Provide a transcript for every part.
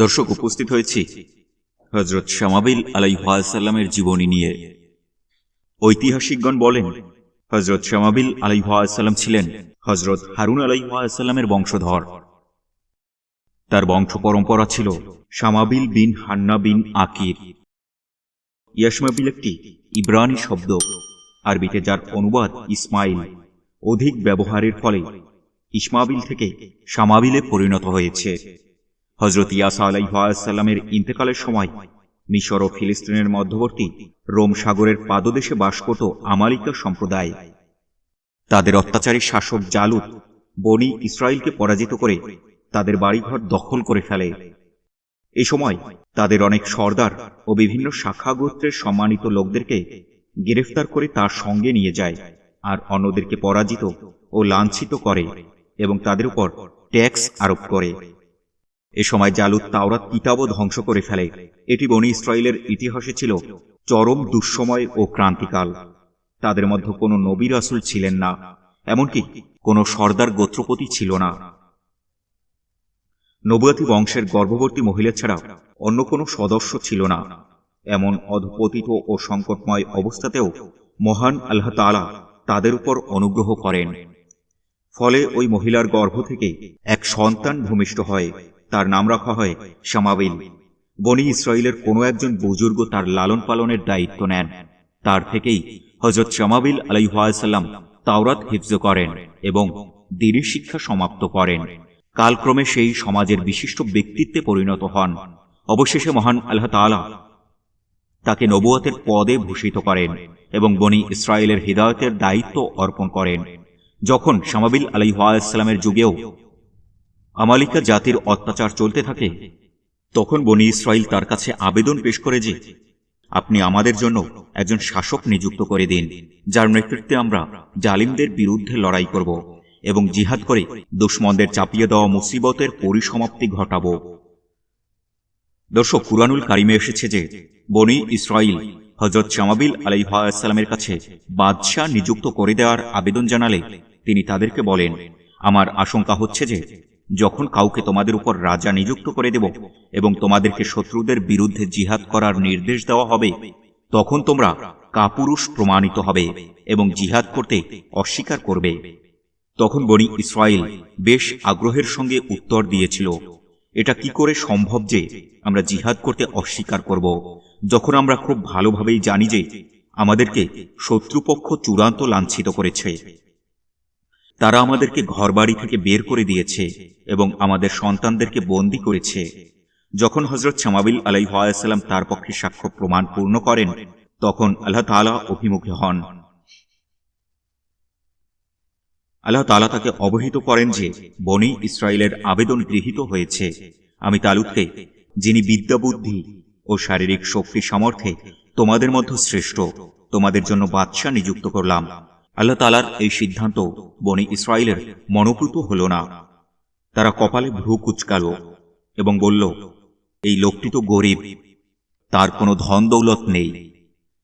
দর্শক উপস্থিত হয়েছি হজরত শামাবিল আলাইহাসাল্লামের জীবনী নিয়ে। ঐতিহাসিকগণ বলেন হজরত শামাবিল আলাইহাসাল্লাম ছিলেন হজরত হারুন আলাইহাসাল্লামের বংশধর। তার বংশ পরম্পরা ছিল শামাবিল বিন হান্না বিন আকির। ইয়াসমাবিল একটি ইব্রানি শব্দ, আরবিতে যার অনুবাদ ইসমাইল। অধিক ব্যবহারের ফলে ইসমাবিল থেকে শামাবিলে পরিণত হয়েছে। হজরত ইয়াসা আলাইসাল্লামের ইন্তেকালের সময় মিশর ও ফিলিস্তিনের মধ্যবর্তী রোম সাগরের পাদদেশে বাস করত আমালিকা সম্প্রদায়। তাদের অত্যাচারী শাসক জালুত বনি ইসরায়েলকে পরাজিত করে তাদের বাড়িঘর দখল করে ফেলে। এ সময় তাদের অনেক সর্দার ও বিভিন্ন শাখা গোত্রের সম্মানিত লোকদেরকে গ্রেফতার করে তার সঙ্গে নিয়ে যায় আর অন্যদেরকে পরাজিত ও লাঞ্ছিত করে এবং তাদের উপর ট্যাক্স আরোপ করে। এ সময় জালুত তাওরাত কিতাবও ধ্বংস করে ফেলে। এটি বনি ইসরায়েলের ইতিহাসে ছিল চরম দুঃসময় ও ক্রান্তিকাল। তাদের মধ্যে কোনো নবী রাসুল ছিলেন না, এমনকি কোনো সর্দার গোত্রপতি ছিল না। নবুয়াতি বংশের গর্ভবতী মহিলা ছাড়া অন্য কোনো সদস্য ছিল না। এমন অধপতিত ও সংকটময় অবস্থাতেও মহান আল্লাহ তাআলা তাদের উপর অনুগ্রহ করেন। ফলে ওই মহিলার গর্ভ থেকে এক সন্তান ভূমিষ্ঠ হয়। তার নাম রাখা হয় শামাবিল। বনি ইসরায়েলের কোনো একজন বুজুর্গ তার লালন পালনের দায়িত্ব নেন। তার থেকেই হজরত শামাবিল আলাইহাসাল্লাম তাওরাত হিফজ করেন এবং দিনের শিক্ষা সমাপ্ত করেন। কালক্রমে সেই সমাজের বিশিষ্ট ব্যক্তিত্বে পরিণত হন। অবশেষে মহান আল্লাহ তাআলা তাকে নবুয়াতের পদে ভূষিত করেন এবং বনি ইসরায়েলের হৃদায়তের দায়িত্ব অর্পণ করেন। যখন শামাবিল আলাইহাসাল্লামের যুগেও আমালিকা জাতির অত্যাচার চলতে থাকে, তখন বনি ইসরায়েল তার কাছে আবেদন পেশ করে যে, আপনি আমাদের জন্য একজন শাসক নিযুক্ত করে দিন, যার নেতৃত্বে আমরা জালিমদের বিরুদ্ধে লড়াই করব এবং জিহাদ করে দুশ্মনদের চাপিয়ে দেওয়া মুসিবতের পরিসমাপ্তি ঘটাব। দর্শক কুরানুল কারিমে এসেছে যে, বনি ইসরায়েল হজরত শামাবিল আলাইহাসাল্লামের কাছে বাদশাহ নিযুক্ত করে দেওয়ার আবেদন জানালে তিনি তাদেরকে বলেন, আমার আশঙ্কা হচ্ছে যে যখন কাউকে তোমাদের উপর রাজা নিযুক্ত করে দেব এবং তোমাদেরকে শত্রুদের বিরুদ্ধে জিহাদ করার নির্দেশ দেওয়া হবে, তখন তোমরা কাপুরুষ প্রমাণিত হবে এবং জিহাদ করতে অস্বীকার করবে। তখন বনি ইসরায়েল বেশ আগ্রহের সঙ্গে উত্তর দিয়েছিল, এটা কি করে সম্ভব যে আমরা জিহাদ করতে অস্বীকার করব, যখন আমরা খুব ভালোভাবেই জানি যে আমাদেরকে শত্রুপক্ষ চূড়ান্ত লাঞ্ছিত করেছে? তারা আমাদেরকে ঘরবাড়ি থেকে বের করে দিয়েছে এবং আমাদের সন্তানদেরকে বন্দী করেছে। যখন হজরত শামাবিল আলাইহাসাল্লাম তার পক্ষে সাক্ষ্য প্রমাণ পূর্ণ করেন, তখন আল্লাহ তালা অভিমুখী হন। আল্লাহ তালা তাকে অবহিত করেন যে, বনি ইসরায়েলের আবেদন গৃহীত হয়েছে। আমি তালুদকে যিনি বিদ্যাবুদ্ধি ও শারীরিক শক্তি সামর্থ্যে তোমাদের মধ্যে শ্রেষ্ঠ, তোমাদের জন্য বাদশাহ নিযুক্ত করলাম। আল্লাহ তালার এই সিদ্ধান্ত বনি ইসরায়েলের মনোপুত হল না। তারা কপালে ভ্রু কুচকাল এবং বলল, এই লোকটি তো গরিব, তার কোনো ধন দৌলত নেই।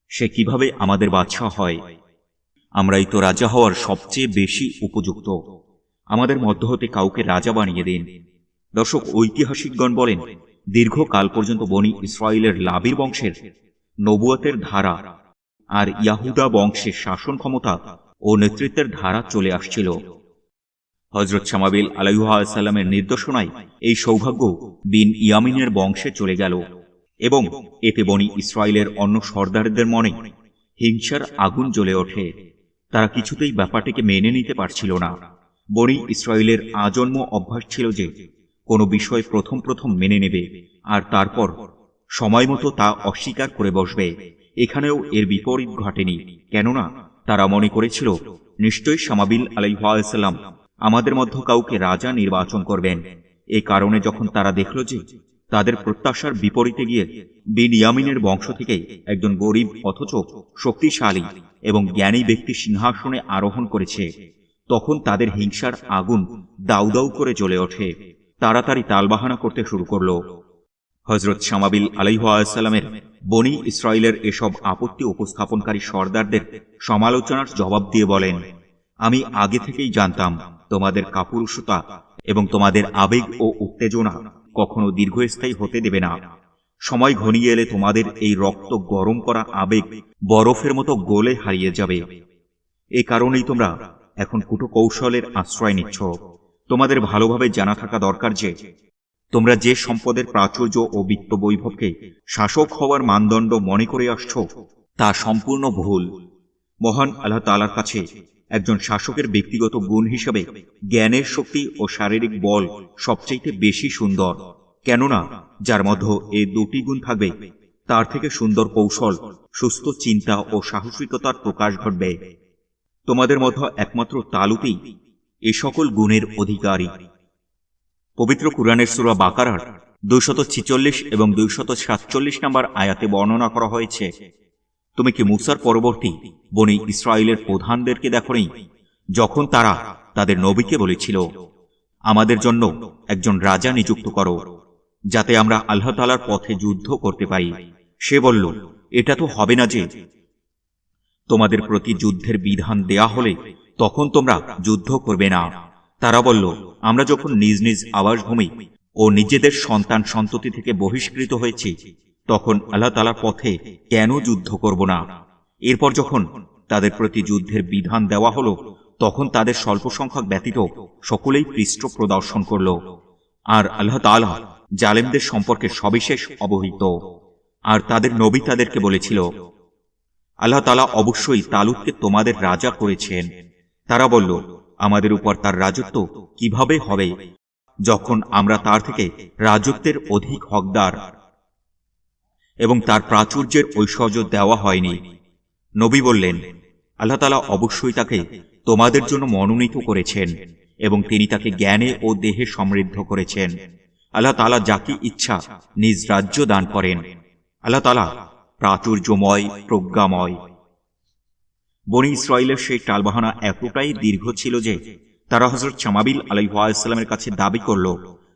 সে কীভাবে আমাদের বাদশাহ হয়? আমরাই তো রাজা হওয়ার সবচেয়ে বেশি উপযুক্ত। আমাদের মধ্য হতে কাউকে রাজা বানিয়ে দিন। দর্শক, ঐতিহাসিকগণ বলেন, দীর্ঘকাল পর্যন্ত বনি ইসরায়েলের লাবির বংশের নবুয়াতের ধারা আর ইয়াহুদা বংশের শাসন ক্ষমতা ও নেতৃত্বের ধারা চলে আসছিল। হজরত শামাবিল আলাইহাসাল্লামের নির্দেশনায় এই সৌভাগ্য বিন ইয়ামিনের বংশে চলে গেল এবং এতে বনি ইসরায়েলের অন্য সর্দারদের মনে হিংসার আগুন জ্বলে ওঠে। তারা কিছুতেই ব্যাপারটিকে মেনে নিতে পারছিল না। বনি ইসরায়েলের আজন্ম অভ্যাস ছিল যে কোনো বিষয় প্রথম প্রথম মেনে নেবে আর তারপর সময় মতো তা অস্বীকার করে বসবে। এখানেও এর বিপরীত ঘটেনি, কেননা তারা মনে করেছিল, নিশ্চয়ই সামাবিল আলাইহাসাল্লাম আমাদের মধ্য কাউকে রাজা নির্বাচন করবেন। এই কারণে যখন তারা দেখল যে তাদের প্রত্যাশার বিপরীতে গিয়ে বিন ইয়ামিনের বংশ থেকে একজন গরিব অথচ শক্তিশালী এবং জ্ঞানী ব্যক্তি সিংহাসনে আরোহণ করেছে, তখন তাদের হিংসার আগুন দাউ দাউ করে জ্বলে ওঠে। তাড়াতাড়ি তালবাহানা করতে শুরু করল। হজরত শামাবিল আলাইহাসাল্লামের বনি ইসরায়েলের এসব আপত্তি উপস্থাপনকারী সর্দারদের সমালোচনার জবাব দিয়ে বলেন, আমি আগে থেকেই জানতাম তোমাদের কাপুরুষতা এবং তোমাদের আবেগ ও উত্তেজনা কখনো দীর্ঘস্থায়ী হতে দেবে না। সময় ঘনিয়ে এলে তোমাদের এই রক্ত গরম করা আবেগ বরফের মতো গোলে হারিয়ে যাবে। এ কারণেই তোমরা এখন কুটো কৌশলের আশ্রয় নিচ্ছ। তোমাদের ভালোভাবে জানা থাকা দরকার যে তোমরা যে সম্পদের প্রাচুর্য ও বিত্ত বৈভবকে শাসক হওয়ার মানদণ্ড মনে করে আসছ, তা সম্পূর্ণ ভুল। মহান আল্লাহ তালার কাছে একজন শাসকের ব্যক্তিগত গুণ হিসেবে জ্ঞানের শক্তি ও শারীরিক বল সবচাইতে বেশি সুন্দর। কেননা, যার মধ্যে এই দুটি গুণ থাকবে, তার থেকে সুন্দর কৌশল, সুস্থ চিন্তা ও সাহসিকতার প্রকাশ ঘটবে। তোমাদের মধ্যে একমাত্র তালুতেই এ সকল গুণের অধিকারী। পবিত্র কুরআনের সুরা বাকারার দুইশত ছিচল্লিশ এবং দুইশত সাতচল্লিশ নম্বর আয়াতে বর্ণনা করা হয়েছে। তুমি কি মুসার পরবর্তী বনি ইসরায়েলের প্রধানদেরকে দেখনি? যখন তারা তাদের নবীকে বলেছিল, আমাদের জন্য একজন রাজা নিযুক্ত করো, যাতে আমরা আল্লাহ তালার পথে যুদ্ধ করতে পারি। সে বলল, এটা তো হবে না যে তোমাদের প্রতি যুদ্ধের বিধান দেয়া হলে তখন তোমরা যুদ্ধ করবে না। তারা বলল, আমরা যখন নিজ নিজ আবাসভূমি ও নিজেদের সন্তান সন্ততি থেকে বহিষ্কৃত হয়েছি, তখন আল্লাহ তালার পথে কেন যুদ্ধ করব না? এরপর যখন তাদের প্রতি যুদ্ধের বিধান দেওয়া হলো, তখন তাদের স্বল্প সংখ্যক ব্যতীত সকলেই পৃষ্ঠ প্রদর্শন করল। আর আল্লাহ তালা জালেমদের সম্পর্কে সবিশেষ অবহিত। আর তাদের নবী তাদেরকে বলেছিল, আল্লাহ তালা অবশ্যই তালুককে তোমাদের রাজা করেছেন। তারা বলল আমাদের উপর তার রাজত্ব কীভাবে হবে? যখন আমরা তার থেকে রাজত্বের অধিক হকদার এবং তার প্রাচুর্যের ঐশ্বর্য দেওয়া হয়নি। নবী বললেন, আল্লাহ তালা অবশ্যই তাকে তোমাদের জন্য মনোনীত করেছেন এবং তিনি তাকে জ্ঞানে ও দেহে সমৃদ্ধ করেছেন। আল্লাহ তালা যাকে ইচ্ছা নিজ রাজ্য দান করেন। আল্লাহ তালা প্রাচুর্যময়, প্রজ্ঞাময় বনি ইসরায়েলের সেই টালবাহানা এতটাই দীর্ঘ ছিল যে তারা হজরত চামাবিল আলাইসাল্লামের কাছে দাবি করল,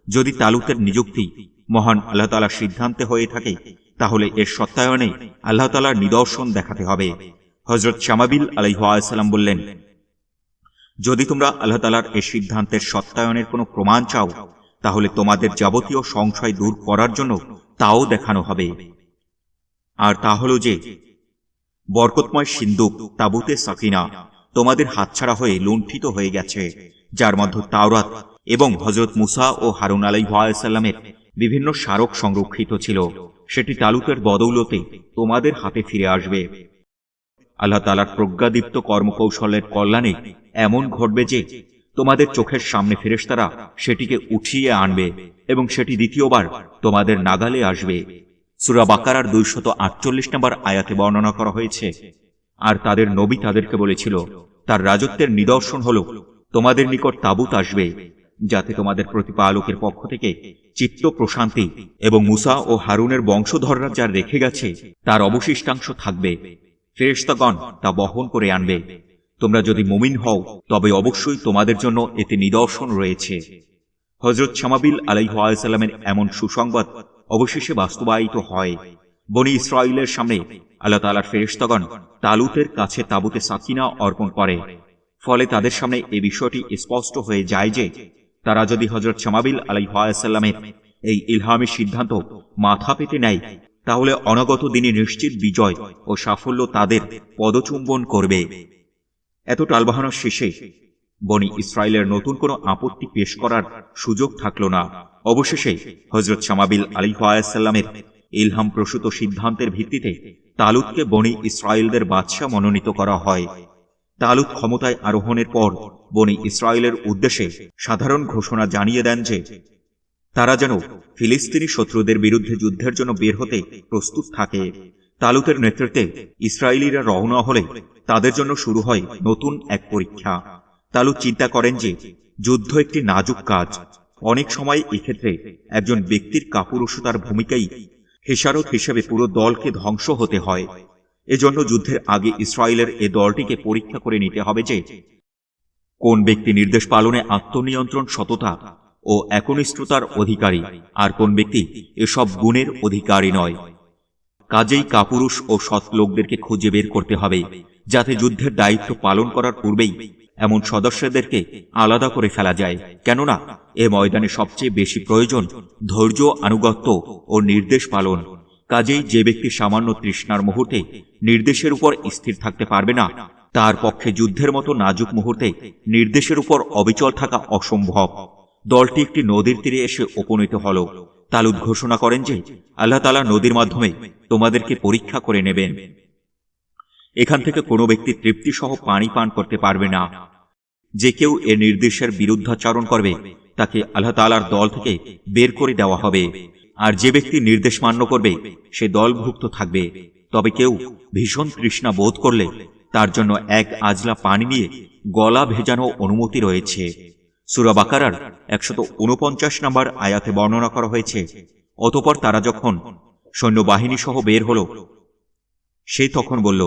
যদি তালুতের নিযুক্তি মহান আল্লাহ তালার সিদ্ধান্তে হয়ে থাকে, তাহলে এর সত্যায়নে আল্লাহ তালার নিদর্শন দেখাতে হবে। হজরত চামাবিল আলাইসাল্লাম বললেন, যদি তোমরা আল্লাহ তালার এ সিদ্ধান্তের সত্যায়নের কোনো প্রমাণ চাও, তাহলে তোমাদের যাবতীয় সংশয় দূর করার জন্য তাও দেখানো হবে। আর তা হল যে বরকতময় সিন্ধুক তাবুতে সাকিনা তোমাদের হাতছাড়া হয়ে লুণ্ঠিত হয়ে গেছে, যার মধ্যে তাওরাত এবং হজরত মুসা ও হারুন আলাইসাল্লামের বিভিন্ন স্মারক সংরক্ষিত ছিল। সেটি তালুতের বদৌলতে তোমাদের হাতে ফিরে আসবে। আল্লাহ তালার প্রজ্ঞাদীপ্ত কর্মকৌশলের কল্যাণে এমন ঘটবে যে, তোমাদের চোখের সামনে ফেরেশতারা সেটিকে উঠিয়ে আনবে এবং সেটি দ্বিতীয়বার তোমাদের নাগালে আসবে। সুরা বাকারার দুইশত আটচল্লিশ নম্বর আয়াতে বর্ণনা করা হয়েছে। আর তাদের নবী তাদেরকে বলেছিল, তার রাজত্বের নিদর্শন হল, তোমাদের নিকট তাবুত আসবে, যাতে তোমাদের প্রতিপালকের পক্ষ থেকে চিত্ত প্রশান্তি এবং মুসা ও হারুনের বংশধররা যা রেখে গেছে, তার অবশিষ্টাংশ থাকবে। ফেরেশতাগণ তা বহন করে আনবে। তোমরা যদি মুমিন হও, তবে অবশ্যই তোমাদের জন্য এতে নিদর্শন রয়েছে। হজরত শামাবিল আলাইহাল্লামের এমন সুসংবাদ অবশেষে বাস্তবায়িত হয়। বনি ইসরায়েলের সামনে আল্লাহ তালার ফেরেশতাগণ তালুতের কাছে তাবুতে সাকিনা অর্পণ করে। ফলে তাদের সামনে এই বিষয়টি স্পষ্ট হয়ে যায় যে, তারা যদি হজরত শামাবিল আলাইহাল্লামের এই ইলহামের সিদ্ধান্ত মাথা পেতে নেয়, তাহলে অনাগত দিনে নিশ্চিত বিজয় ও সাফল্য তাদের পদচুম্বন করবে। এত টালবাহানোর শেষে বনি ইসরায়েলের নতুন কোনো আপত্তি পেশ করার সুযোগ থাকল না। অবশেষে হজরত শামাবিল আলী সাল্লামের ইলহাম প্রসূত সিদ্ধান্তের ভিত্তিতে তালুতকে বনি ইসরায়েলদের বাদশাহ মনোনীত করা হয়। তালুত ক্ষমতায় আরোহণের পর বনি ইসরায়েলের উদ্দেশ্যে সাধারণ ঘোষণা জানিয়ে দেন যে, তারা যেন ফিলিস্তিনি শত্রুদের বিরুদ্ধে যুদ্ধের জন্য বের হতে প্রস্তুত থাকে। তালুতের নেতৃত্বে ইসরায়েলিরা রওনা হলে তাদের জন্য শুরু হয় নতুন এক পরীক্ষা। তালুত চিন্তা করেন যে, যুদ্ধ একটি নাজুক কাজ। অনেক সময় এক্ষেত্রে একজন ব্যক্তির কাপুরুষতার ভূমিকাই হেসারত হিসেবে পুরো দলকে ধ্বংস হতে হয়। এজন্য যুদ্ধের আগে ইসরায়েলের এ দলটিকে পরীক্ষা করে নিতে হবে যে, কোন ব্যক্তি নির্দেশ পালনে আত্মনিয়ন্ত্রণ, সততা ও একনিষ্ঠতার অধিকারী আর কোন ব্যক্তি এসব গুণের অধিকারী নয়। কাজেই কাপুরুষ ও সৎ লোকদেরকে খুঁজে বের করতে হবে, যাতে যুদ্ধের দায়িত্ব পালন করার পূর্বেই এমন সদস্যদেরকে আলাদা করে ফেলা যায়। কেননা, এ ময়দানে সবচেয়ে বেশি প্রয়োজন ধৈর্য, আনুগত্য ও নির্দেশ পালন। কাজেই যে ব্যক্তি সামান্য তৃষ্ণার মুহূর্তে নির্দেশের উপর স্থির থাকতে পারবে না, তার পক্ষে যুদ্ধের মতো নাজুক মুহূর্তে নির্দেশের উপর অবিচল থাকা অসম্ভব। দলটি একটি নদীর তীরে এসে উপনীত হল। তালুদ ঘোষণা করেন যে, আল্লাহ তালা নদীর মাধ্যমে তোমাদেরকে পরীক্ষা করে নেবেন। এখান থেকে কোনো ব্যক্তি তৃপ্তি সহ পানি পান করতে পারবে না। যে কেউ এ নির্দেশের বিরুদ্ধাচরণ করবে, তাকে আল্লাহ তালার দল থেকে বের করে দেওয়া হবে। আর যে ব্যক্তি নির্দেশ মান্য করবে, সে দলভুক্ত থাকবে। তবে কেউ ভীষণ তৃষ্ণা বোধ করলে, তার জন্য এক আজলা পানি নিয়ে গলা ভেজানো অনুমতি রয়েছে। সুরাবাকারার একশত উনপঞ্চাশ নম্বর আয়াতে বর্ণনা করা হয়েছে, অতপর তারা যখন সৈন্যবাহিনী সহ বের হল, সে তখন বলল,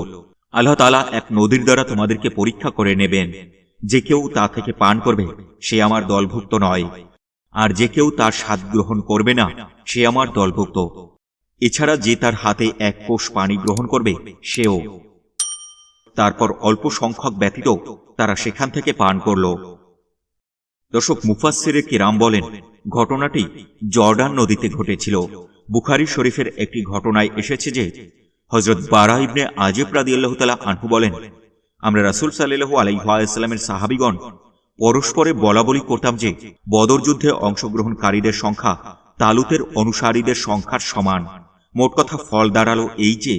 আল্লাহ তালা এক নদীর দ্বারা তোমাদেরকে পরীক্ষা করে নেবেন। যে কেউ তা থেকে পান করবে, সে আমার দলভুক্ত নয়। আর যে কেউ তার স্বাদ গ্রহণ করবে না, সে আমার দলভুক্ত। এছাড়া যে তার হাতে এক কোষ পানি গ্রহণ করবে, সেও। তারপর অল্প সংখ্যক ব্যতীত তারা সেখান থেকে পান করল। দর্শক মুফাসসিরে কিরাম বলেন, ঘটনাটি জর্ডান নদীতে ঘটেছিল। বুখারি শরীফের একটি ঘটনায় এসেছে যে হজরত বারা ইবনে আজিব রাদিয়াল্লাহু তাআলা আনহু বলেন আমরা রাসুল সাল্লাল্লাহু আলাইহি ওয়াসাল্লামের সাহাবীগণ পরস্পরে বলাবলি করতাম যে, বদর যুদ্ধে অংশগ্রহণকারীদের সংখ্যা তালুতের অনুসারীদের সংখ্যার সমান। মোট কথা ফল দাঁড়াল এই যে,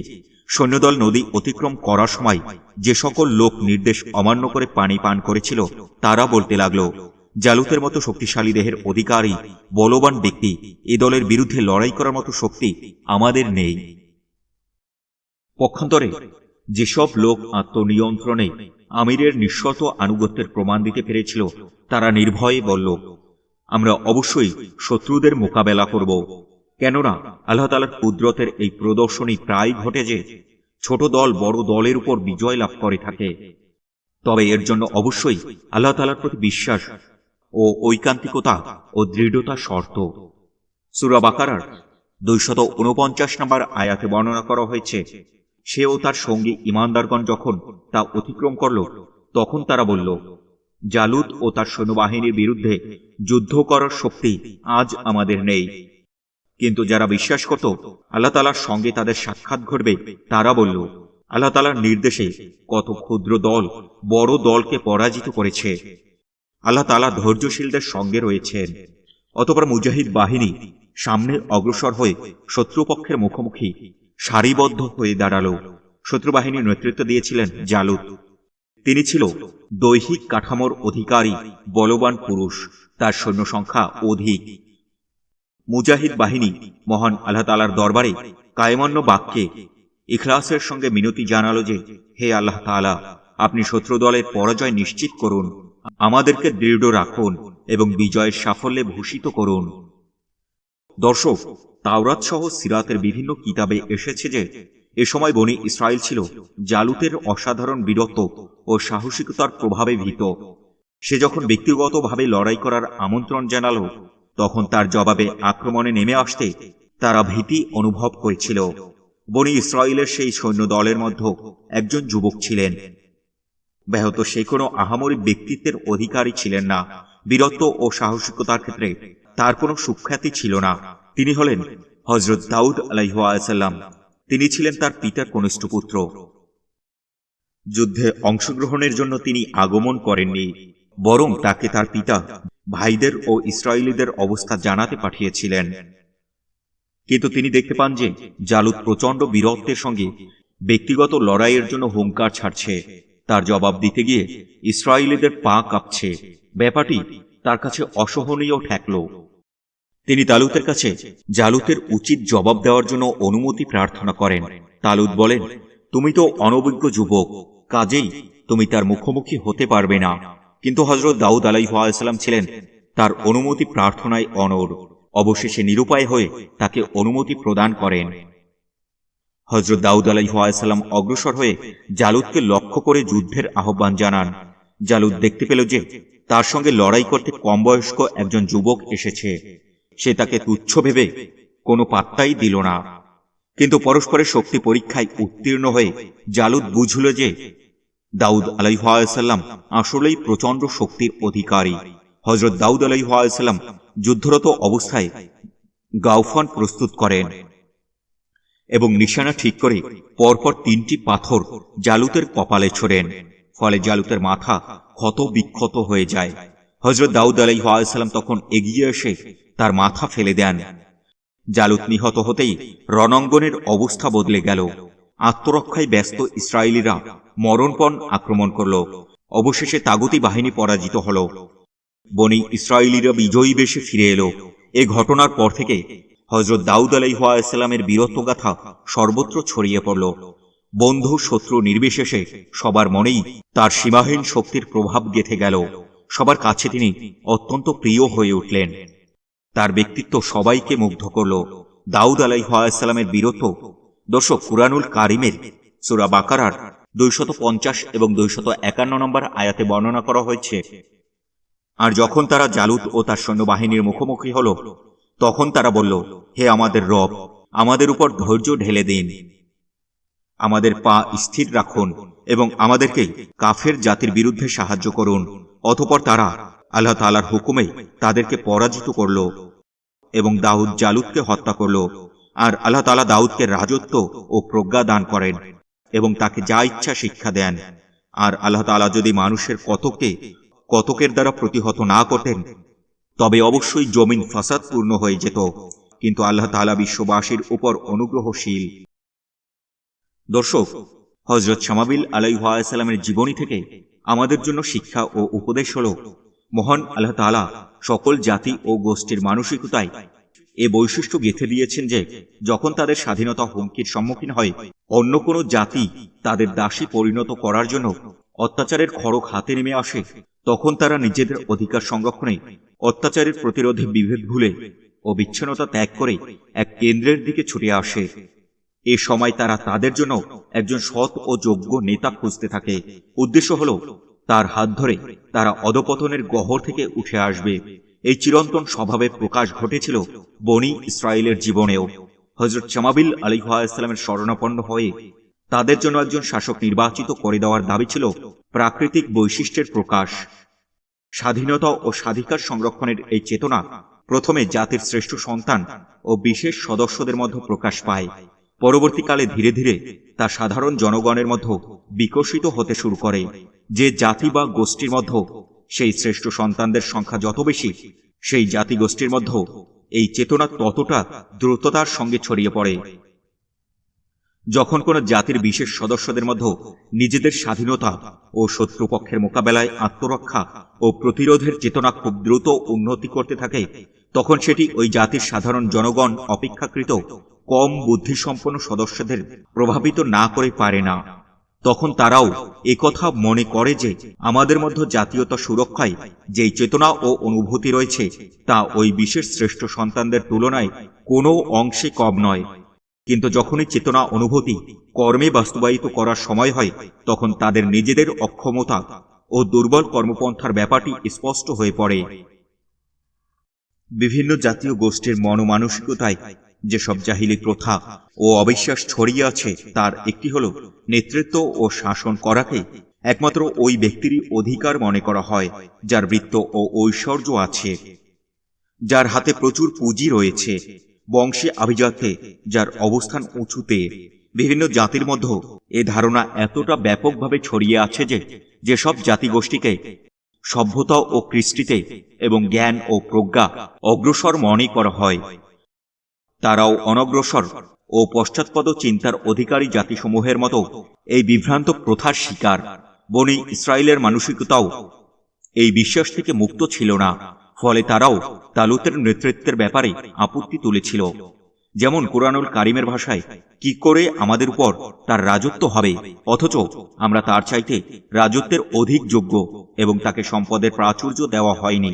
সৈন্যদল নদী অতিক্রম করার সময় যে সকল লোক নির্দেশ অমান্য করে পানি পান করেছিল, তারা বলতে লাগল, জালুতের মতো শক্তিশালী দেহের অধিকারী, বলবান ব্যক্তি, এ দলের বিরুদ্ধে লড়াই করার মতো শক্তি আমাদের নেই। পক্ষান্তরে যেসব লোক আত্মনিয়ন্ত্রণে আমিরের নিঃশত আনুগত্যের প্রমাণ দিতে পেরেছিল, তারা নির্ভয়ে বলল, আমরা অবশ্যই শত্রুদের মোকাবেলা করব। কেননা আল্লাহ তালার কুদরতের এই প্রদর্শনী প্রায় ঘটে যে ছোট দল বড় দলের উপর বিজয় লাভ করে থাকে। তবে এর জন্য অবশ্যই আল্লাহ তালার প্রতি বিশ্বাস ও ঐকান্তিকতা ও দৃঢ়তা শর্ত। সুরা বাকারার দুইশত উনপঞ্চাশ নম্বর আয়াতে বর্ণনা করা হয়েছে সে ও তার সঙ্গী ইমানদারগণ যখন তা অতিক্রম করল, তখন তারা বলল, জালুদ ও তার সৈন্যবাহিনীর বিরুদ্ধে যুদ্ধ করার শক্তি আজ আমাদের নেই। কিন্তু যারা বিশ্বাস করত, আল্লাহ তালার সঙ্গে তাদের সাক্ষাৎ ঘটবে, তারা বলল, আল্লাহ তালার নির্দেশে কত ক্ষুদ্র দল বড় দলকে পরাজিত করেছে। আল্লাহ তালা ধৈর্যশীলদের সঙ্গে রয়েছেন। অতপর মুজাহিদ বাহিনী সামনে অগ্রসর হয়ে শত্রুপক্ষের মুখোমুখি সারিবদ্ধ হয়ে দাঁড়াল। শত্রুবাহিনীর নেতৃত্ব দিয়েছিলেন জালুত। তিনি ছিল দৈহিক কাঠামোর অধিকারী, বলবান পুরুষ, তার সৈন্য সংখ্যা অধিক। মুজাহিদ বাহিনী মহান আল্লাহ তালার দরবারে কায়মান্য বাক্যে ইখলাসের সঙ্গে মিনতি জানালো যে, হে আল্লাহ তালা আপনি শত্রু দলের পরাজয় নিশ্চিত করুন, আমাদেরকে দৃঢ় রাখুন এবং বিজয়ের সাফল্যে ভূষিত করুন। দর্শক তাওরাত সহ সিরাতের বিভিন্ন কিতাবে এসেছে যে, এ সময় বনি ইসরায়েল ছিল জালুতের অসাধারণ বীরত্ব ও সাহসিকতার প্রভাবে ভীত। সে যখন ব্যক্তিগতভাবে লড়াই করার আমন্ত্রণ জানালো, তখন তার জবাবে আক্রমণে নেমে আসতে তারা ভীতি অনুভব করেছিল। বনি ইসরায়েলের সেই সৈন্য দলের মধ্যে একজন যুবক ছিলেন। ব্যাহত সে কোনো আহামরি ব্যক্তিত্বের অধিকারী ছিলেন না। বীরত্ব ও সাহসিকতার ক্ষেত্রে তার কোনো সুখ্যাতি ছিল না। তিনি হলেন হজরত দাউদ আলাইহাল্লাম তিনি ছিলেন তার পিতার কনিষ্ঠ পুত্র। যুদ্ধে অংশগ্রহণের জন্য তিনি আগমন করেননি, বরং তাকে তার পিতা ভাইদের ও ইসরায়েলিদের অবস্থা জানাতে পাঠিয়েছিলেন। কিন্তু তিনি দেখতে পান যে জালুদ প্রচণ্ড বীরত্বের সঙ্গে ব্যক্তিগত লড়াইয়ের জন্য হুঙ্কার ছাড়ছে। তার জবাব দিতে গিয়ে ইসরায়েলিদের পা কাঁপছে। ব্যাপারটি তার কাছে অসহনীয় ঠেকল। তিনি তালুতের কাছে জালুতের উচিত জবাব দেওয়ার জন্য অনুমতি প্রার্থনা করেন। তালুত বলেন, তুমি তো অনভিজ্ঞ যুবক, কাজেই তুমি তার মুখোমুখি হতে পারবে না। কিন্তু হজরত দাউদ আলাইহাল্লাম ছিলেন তার অনুমতি প্রার্থনায় অনর অবশেষে নিরুপায় হয়ে তাকে অনুমতি প্রদান করেন। হজরত দাউদ আলাইহাল্লাম অগ্রসর হয়ে জালুদকে লক্ষ্য করে যুদ্ধের আহ্বান জানান। জালুদ দেখতে পেল যে তার সঙ্গে লড়াই করতে কম বয়স্ক একজন যুবক এসেছে। সে তাকে তুচ্ছ ভেবে কোনো পাত্তাই দিল না। কিন্তু পরস্পরের শক্তি পরীক্ষায় উত্তীর্ণ হয়ে জালুদ বুঝল যে দাউদ আলাইহাল্লাম আসলেই প্রচণ্ড শক্তির অধিকারী। হজরত দাউদ আলাইহাল্লাম যুদ্ধরত অবস্থায় গাউফান প্রস্তুত করেন এবং নিশানা ঠিক করে পরপর তিনটি পাথর জালুতের কপালে ছোড়েন, ফলে জালুতের মাথা ক্ষত বিক্ষত হয়ে যায়। হজরত দাউদ আলাইহাল্লাম তখন এগিয়ে এসে তার মাথা ফেলে দেন। জালুত নিহত হতেই রণাঙ্গনের অবস্থা বদলে গেল। আত্মরক্ষায় ব্যস্ত ইসরায়েলিরা মরণপণ আক্রমণ করল। অবশেষে তাগুতি বাহিনী পরাজিত হল। বনি ইসরায়েলিরা বিজয়ী বেশে ফিরে এলো। এ ঘটনার পর থেকে হজরত দাউদ আলাই আলাইহাল্লামের বীরত্বগাথা সর্বত্র ছড়িয়ে পড়ল। বন্ধু, শত্রু নির্বিশেষে সবার মনেই তার সীমাহীন শক্তির প্রভাব গেথে গেল। সবার কাছে তিনি অত্যন্ত প্রিয় হয়ে উঠলেন। তার ব্যক্তিত্ব সবাইকে মুগ্ধ করল। দাউদ আলাইহাল্লামের বীরত্ব। দর্শক, কুরআনুল কারিমের সুরা বাকারার দুইশত পঞ্চাশ এবং দুইশত একান্ন নম্বর আয়াতে বর্ণনা করা হয়েছে। আর যখন তারা জালুত ও তার সৈন্যবাহিনীর মুখোমুখি হল, তখন তারা বলল, হে আমাদের রব, আমাদের উপর ধৈর্য ঢেলে দিন। আমাদের পা স্থির রাখুন এবং আমাদেরকে কাফের জাতির বিরুদ্ধে সাহায্য করুন। অতপর তারা আল্লাহ তালার হুকুমে তাদেরকে পরাজিত করল এবং দাউদ জালুদকে হত্যা করল। আর আল্লাহ তালা দাউদকে রাজত্ব ও প্রজ্ঞা দান করেন এবং তাকে যা ইচ্ছা শিক্ষা দেন। আর আল্লাহ তালা যদি মানুষের কতকে কতকের দ্বারা প্রতিহত না করতেন, তবে অবশ্যই জমিন ফাসাদ পূর্ণ হয়ে যেত। কিন্তু আল্লাহ তালা বিশ্ববাসীর উপর অনুগ্রহশীল। দর্শক হজরত শামাবিল আলাইহাসাল্লামের জীবনী থেকে আমাদের জন্য শিক্ষা ও উপদেশ হল মহান আল্লাহ তালা সকল জাতি ও গোষ্ঠীর মানসিকতায় এ বৈশিষ্ট্য গেঁথে দিয়েছেন যে, যখন তাদের স্বাধীনতা হুমকির সম্মুখীন হয়, অন্য কোনো জাতি তাদের দাসী পরিণত করার জন্য অত্যাচারের খড়ক হাতে নেমে আসে, তখন তারা নিজেদের অধিকার সংরক্ষণে অত্যাচারের প্রতিরোধে বিভেদ ভুলে ও বিচ্ছিন্নতা ত্যাগ করে এক কেন্দ্রের দিকে ছুটে আসে। এ সময় তারা তাদের জন্য একজন সৎ ও যোগ্য নেতা খুঁজতে থাকে। উদ্দেশ্য হল তার হাত ধরে তারা অধপতনের গহর থেকে উঠে আসবে। এই চিরন্তন স্বভাবের প্রকাশ ঘটেছিল বনি ইসরায়েলের জীবনেও। হজরত জামাবিল আলিহাস্লামের শরণাপন্ন হয়ে তাদের জন্য একজন শাসক নির্বাচিত করে দেওয়ার দাবি ছিল প্রাকৃতিক বৈশিষ্ট্যের প্রকাশ। স্বাধীনতা ও স্বাধিকার সংরক্ষণের এই চেতনা প্রথমে জাতির শ্রেষ্ঠ সন্তান ও বিশেষ সদস্যদের মধ্যে প্রকাশ পায়। পরবর্তীকালে ধীরে ধীরে তা সাধারণ জনগণের মধ্যে বিকশিত হতে শুরু করে, যে জাতি বা গোষ্ঠীর মধ্যে সেই শ্রেষ্ঠ সন্তানদের সংখ্যা যত বেশি, সেই জাতি গোষ্ঠীর মধ্যে এই চেতনা ততটা দ্রুততার সঙ্গে ছড়িয়ে পড়ে। যখন কোন জাতির বিশেষ সদস্যদের মধ্যে নিজেদের স্বাধীনতা ও শত্রুপক্ষের মোকাবেলায় আত্মরক্ষা ও প্রতিরোধের চেতনা খুব দ্রুত উন্নতি করতে থাকে, তখন সেটি ওই জাতির সাধারণ জনগণ অপেক্ষাকৃত কম বুদ্ধিসম্পন্ন সদস্যদের প্রভাবিত না করে পারে না। তখন তারাও একথা মনে করে যে আমাদের মধ্যে জাতীয়তা সুরক্ষায় যেই চেতনা ও অনুভূতি রয়েছে, তা ওই বিশেষ শ্রেষ্ঠ সন্তানদের তুলনায় কোনো অংশে কম নয়। কিন্তু যখনই চেতনা অনুভূতি কর্মে বাস্তবায়িত করার সময় হয়, তখন তাদের নিজেদের অক্ষমতা ও দুর্বল কর্মপন্থার ব্যাপারটি স্পষ্ট হয়ে পড়ে। বিভিন্ন জাতীয় গোষ্ঠীর মনমানসিকতায় যেসব জাহিলি প্রথা ও অবিশ্বাস ছড়িয়ে আছে, তার একটি হল নেতৃত্ব ও শাসন করাকে একমাত্র ওই ব্যক্তিরই অধিকার মনে করা হয়, যার বৃত্ত ও ঐশ্বর্য আছে। যার হাতে প্রচুর পুঁজি রয়েছে, বংশে আভিজাতে যার অবস্থান উঁচুতে। বিভিন্ন জাতির মধ্যে এ ধারণা এতটা ব্যাপকভাবে ছড়িয়ে আছে যে, যেসব জাতিগোষ্ঠীকে সভ্যতা ও কৃষ্টিতে এবং জ্ঞান ও প্রজ্ঞা অগ্রসর মনে করা হয়। তারাও অনগ্রসর ও পশ্চাৎপদ চিন্তার অধিকারী জাতিসমূহের মতো এই বিভ্রান্ত প্রথার শিকার বনি ইসরায়েলের মানসিকতাও এই বিশ্বাস থেকে মুক্ত ছিল না। ফলে তারাও তালুতের নেতৃত্বের ব্যাপারে আপত্তি তুলেছিল। যেমন কোরআনুল কারিমের ভাষায়, কি করে আমাদের উপর তার রাজত্ব হবে? অথচ আমরা তার চাইতে রাজত্বের অধিক যোগ্য এবং তাকে সম্পদের প্রাচুর্য দেওয়া হয়নি।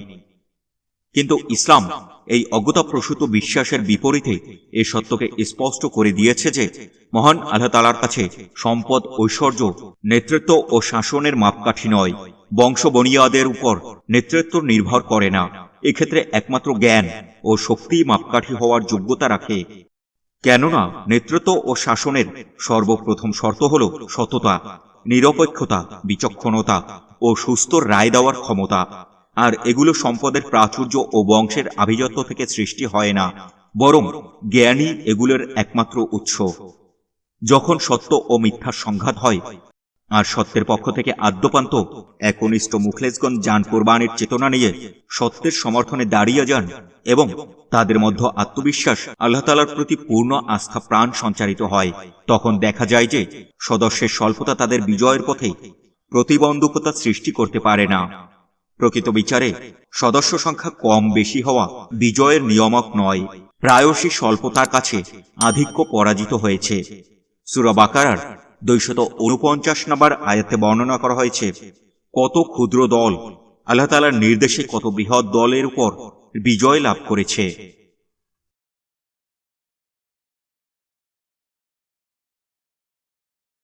কিন্তু ইসলাম এই অজ্ঞতাপ্রসূত বিশ্বাসের বিপরীতে এ সত্যকে স্পষ্ট করে দিয়েছে যে, মহান আল্লাহ তালার কাছে সম্পদ, ঐশ্বর্য, নেতৃত্ব ও শাসনের মাপকাঠি নয়। বংশ বনিয়াদের উপর নেতৃত্ব নির্ভর করে না। এক্ষেত্রে একমাত্র জ্ঞান ও শক্তি মাপকাঠি হওয়ার যোগ্যতা রাখে। কেননা, নেতৃত্ব ও শাসনের সর্বপ্রথম শর্ত হল সততা, নিরপেক্ষতা, বিচক্ষণতা ও সুস্থ রায় দেওয়ার ক্ষমতা। আর এগুলো সম্পদের প্রাচুর্য ও বংশের আভিজাত্য থেকে সৃষ্টি হয় না, বরং জ্ঞানী এগুলোর একমাত্র উৎস। যখন সত্য ও মিথ্যার সংঘাত হয়, আর সত্যের পক্ষ থেকে আদ্যপান্ত, একনিষ্ঠ মুখলেসগণ যান কোরবানের চেতনা নিয়ে সত্যের সমর্থনে দাঁড়িয়ে যান এবং তাদের মধ্যে আত্মবিশ্বাস, আল্লাহ তালার প্রতি পূর্ণ আস্থা প্রাণ সঞ্চারিত হয়। তখন দেখা যায় যে সদস্যের স্বল্পতা তাদের বিজয়ের পথে প্রতিবন্ধকতা সৃষ্টি করতে পারে না। প্রকৃত বিচারে সদস্য সংখ্যা কম বেশি হওয়া বিজয়ের নিয়ামক নয়। প্রায়শই স্বল্পতার কাছে আধিক্য পরাজিত হয়েছে। সুরা বাকারার দুইশত উনপঞ্চাশ নম্বর আয়াতে বর্ণনা করা হয়েছে, কত ক্ষুদ্র দল, আল্লাহ তালার নির্দেশে কত বৃহৎ দলের উপর বিজয় লাভ করেছে।